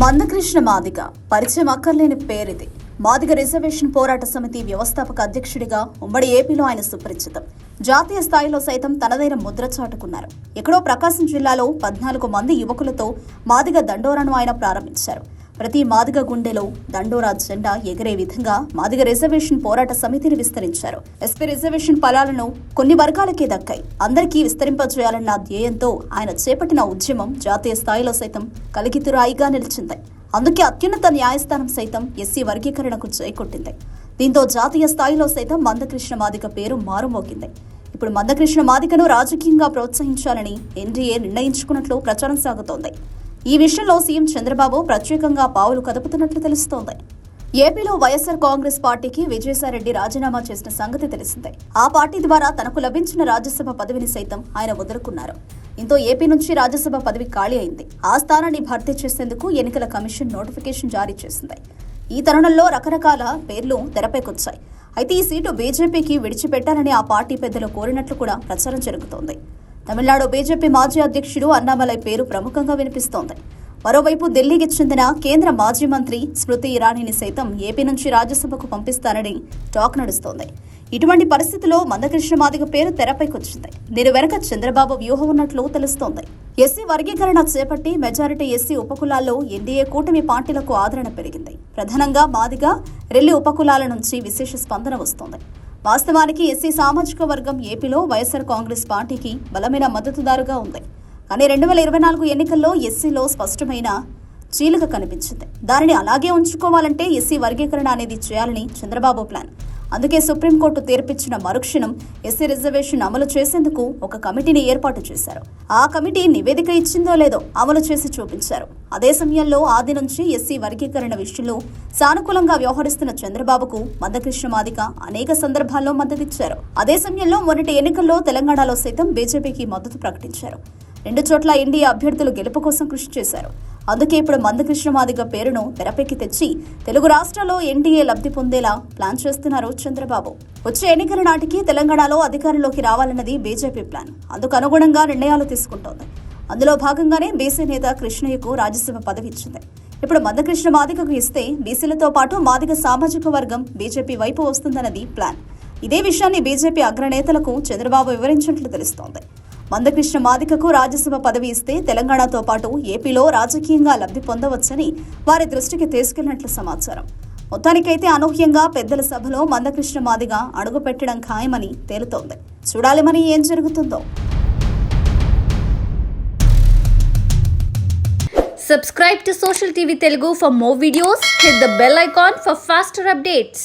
మందకృష్ణ మాదిగ. పరిచయం అక్కర్లేని పేరిది. మాదిగ రిజర్వేషన్ పోరాట సమితి వ్యవస్థాపక అధ్యక్షుడిగా ఉమ్మడి ఏపీలో ఆయన సుపరిచితం. జాతీయ స్థాయిలో సైతం తనదైన ముద్ర చాటుకున్నారు. ఎక్కడో ప్రకాశం జిల్లాలో పద్నాలుగు మంది యువకులతో మాదిగ దండోరాను ఆయన ప్రారంభించారు. ప్రతి మాదిగ గుండెలో దండోరా జెండా ఎగిరే విధంగా మాదిగ రిజర్వేషన్ పోరాట సమితిని విస్తరించారు. ఎస్పీ రిజర్వేషన్ ఫలాలను కొన్ని వర్గాలకే దక్కాయి. అందరికీ విస్తరింపజేయాలన్న ధ్యేయంతో ఆయన చేపట్టిన ఉద్యమం జాతీయ స్థాయిలో సైతం కలిగితురాయిగా నిలిచింది. అందుకే అత్యున్నత న్యాయస్థానం సైతం ఎస్సీ వర్గీకరణకు చేకొట్టింది. దీంతో జాతీయ స్థాయిలో సైతం మందకృష్ణ మాదిక పేరు మారుమోగింది. ఇప్పుడు మందకృష్ణ మాదికను రాజకీయంగా ప్రోత్సహించాలని ఎన్డీఏ నిర్ణయించుకున్నట్లు ప్రచారం సాగుతోంది. ఈ విషయంలో సీఎం చంద్రబాబు ప్రత్యేకంగా పావులు కదుపుతున్నట్లు తెలుస్తోంది. ఏపీలో వైఎస్ఆర్ కాంగ్రెస్ పార్టీకి విజయసాయిరెడ్డి రాజీనామా చేసిన సంగతి తెలిసిందే. ఆ పార్టీ ద్వారా తనకు లభించిన రాజ్యసభ పదవిని సైతం ఆయన వదులుకున్నారు. ఇంతో ఏపీ నుంచి రాజ్యసభ పదవి ఖాళీ అయింది. ఆ స్థానాన్ని భర్తీ చేసేందుకు ఎన్నికల కమిషన్ నోటిఫికేషన్ జారీ చేసింది. ఈ తరుణంలో రకరకాల పేర్లు తెరపైకొచ్చాయి అయితే ఈ సీటు బీజేపీకి విడిచిపెట్టాలని ఆ పార్టీ పెద్దలు కోరినట్లు కూడా ప్రచారం జరుగుతోంది. తమిళనాడు బీజేపీ మాజీ అధ్యక్షుడు అన్నామలై పేరు ప్రముఖంగా వినిపిస్తోంది. మరోవైపు ఢిల్లీకి చెందిన కేంద్ర మాజీ మంత్రి స్మృతి ఇరానీని సైతం ఏపీ నుంచి రాజ్యసభకు పంపిస్తారని టాక్ నడుస్తోంది. ఇటువంటి పరిస్థితిలో మందకృష్ణ మాదిగ పేరు తెరపైకొచ్చింది. దీని వెనక చంద్రబాబు వ్యూహం ఉన్నట్లు తెలుస్తోంది. ఎస్సీ వర్గీకరణ చేపట్టి మెజారిటీ ఎస్సీ ఉపకులాల్లో ఎన్డీఏ కూటమి పార్టీలకు ఆదరణ పెరిగింది. ప్రధానంగా మాదిగ రెల్లి ఉపకులాల నుంచి విశేష స్పందన వస్తోంది. వాస్తవానికి ఎస్సీ సామాజిక వర్గం ఏపీలో వైఎస్ఆర్ కాంగ్రెస్ పార్టీకి బలమైన మద్దతుదారుగా ఉంది. కానీ రెండు వేల ఇరవై నాలుగు ఎన్నికల్లో ఎస్సీలో స్పష్టమైన చీలిక కనిపించింది. దానిని అలాగే ఉంచుకోవాలంటే ఎస్సీ వర్గీకరణ అనేది చేయాలని చంద్రబాబు ప్లాన్. అందుకే సుప్రీంకోర్టు తీర్పిచ్చిన మరుక్షణం ఎస్సీ రిజర్వేషన్ అమలు చేసేందుకు ఒక కమిటీని ఏర్పాటు చేశారు. ఆ కమిటీ నివేదిక ఇచ్చిందో లేదో అమలు చేసి చూపించారు. అదే సమయంలో ఆది నుంచి ఎస్సీ వర్గీకరణ విషయంలో సానుకూలంగా వ్యవహరిస్తున్న చంద్రబాబుకు మందకృష్ణ మాదిక అనేక సందర్భాల్లో మద్దతిచ్చారు. అదే సమయంలో మొన్నటి ఎన్నికల్లో తెలంగాణలో సైతం బీజేపీకి మద్దతు ప్రకటించారు. రెండు చోట్ల ఎన్డీఏ అభ్యర్థులు గెలుపు కోసం కృషి చేశారు. అందుకే ఇప్పుడు మందకృష్ణ మాదిగ పేరును తెరపెక్కి తెచ్చి తెలుగు రాష్ట్రాల్లో ఎన్డీఏ లబ్ధి పొందేలా ప్లాన్ చేస్తున్నారు చంద్రబాబు. వచ్చే ఎన్నికల నాటికి తెలంగాణలో అధికారంలోకి రావాలన్నది బీజేపీ ప్లాన్. అందుకు అనుగుణంగా నిర్ణయాలు తీసుకుంటోంది. అందులో భాగంగానే బీసీ నేత కృష్ణయ్యకు రాజ్యసభ పదవి ఇచ్చింది ఇప్పుడు మందకృష్ణ మాదిగకు ఇస్తే బీసీలతో పాటు మాదిగ సామాజిక వర్గం బీజేపీ వైపు వస్తుందన్నది ప్లాన్. ఇదే విషయాన్ని బీజేపీ అగ్రనేతలకు చంద్రబాబు వివరించినట్లు తెలుస్తోంది. మందకృష్ణ మాదికకు రాజ్యసభ పదవి ఇస్తే తెలంగాణతో పాటు ఏపీలో రాజకీయంగా లబ్ధి పొందవచ్చని వారి దృష్టికి తీసుకెళ్ళినట్లు సమాచారం మొత్తానికైతే అనూహ్యంగా పెద్దల సభలో మందకృష్ణ మాదిగా అడుగుపెట్టడం ఖాయమని తేలుతోంది చూడాలి మరి ఏం జరుగుతుందో Subscribe to Social TV Telugu for more videos. Hit the bell icon for faster updates.